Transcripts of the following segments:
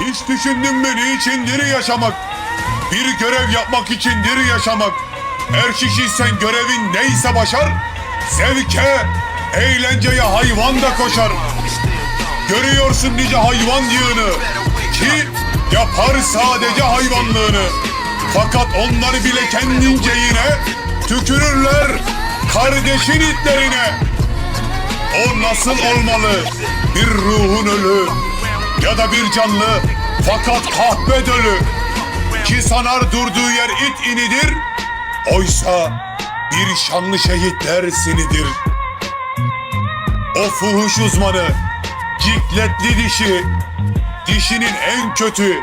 Hiç düşündün mü niçin diri yaşamak? Bir görev yapmak için diri yaşamak. Er kişiysen görevin neyse başar. Zevke, eğlenceye hayvan da koşar. Görüyorsun nice hayvan yığını ki yapar sadece hayvanlığını. Fakat onlar bile kendince yine tükürürler kardeşin itlerine. O nasıl olmalı? Bir ruhun ölü ya da bir canlı fakat kahpe dölü ki sanar durduğu yer it inidir. Oysa bir şanlı şehitler sinidir. O fuhuş uzmanı, cikletli dişi, dişinin en kötü,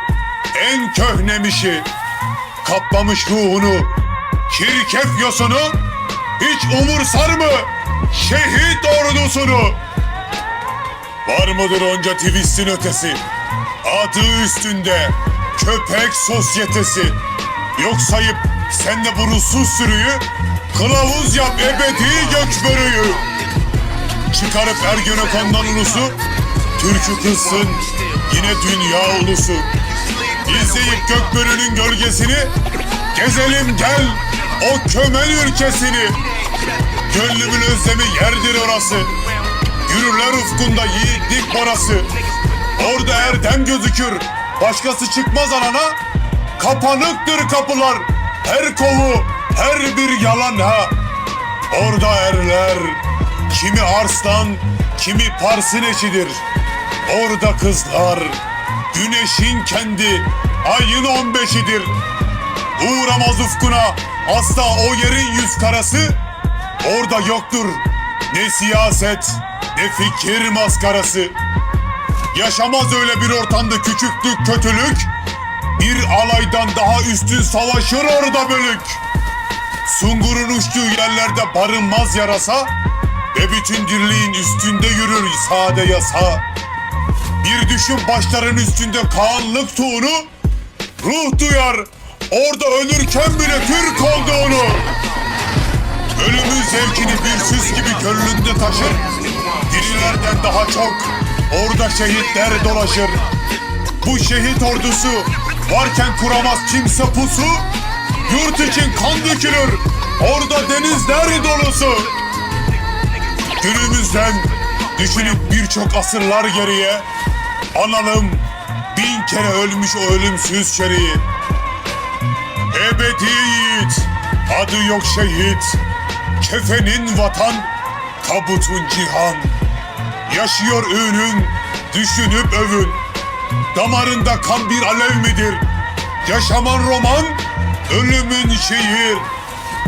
en köhnemişi, kaplamış ruhunu, kirkef yosunu, hiç umursar mı şehit ordusunu? Var mıdır onca twistin ötesi? Adı üstünde köpek sosyetesi. Yok sayıp sen de bu ruhsuz sürüyü kılavuz yap ebedi gök börüyü. Çıkarıp Ergenekon'dan ulusu Türk'ü kızsın yine dünya ulusu. İzleyip Gökbörü'nün gölgesini Gezelim gel o kömen ülkesini. Gönlümün özlemi yerdir orası. Yürürler ufkunda yiğitlik parası. Orada erdem gözükür. Başkası çıkmaz anana. Kapanıktır kapılar. Her kovu, her bir yalan ha. Orada erler. Kimi arslan, kimi parsın eşidir. Orada kızlar. Güneşin kendi, ayın on beşidir. Uğramaz ufkuna asla o yerin yüz karası. Orada yoktur ne siyaset ne fikir maskarası. Yaşamaz öyle bir ortamda küçüklük kötülük. Bir alaydan daha üstün savaşır orada bölük. Sungurun uçtuğu yerlerde barınmaz yarasa ve bütün dirliğin üstünde yürür sade yasa. Bir düşün başların üstünde kanlık tuğunu ruh duyar orada ölürken bile Türk olduğunu. Ölümün zevkini bir süs gibi gönlünde taşır. Dirilerden daha çok orada şehitler dolaşır. Bu şehit ordusu varken kuramaz kimse pusu. Yurt için kan dökülür. Orada denizler dolusu. Günümüzden düşünüp birçok asırlar geriye analım bin kere ölmüş o ölümsüz şeriyi. Ebedi yiğit, adı yok şehit. Kefenin vatan, tabutun cihan. Yaşıyor ünün, düşünüp övün. Damarında kan bir alev midir? Yaşaman roman, ölümün şiir.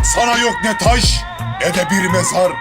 Sana yok ne taş ne de bir mezar.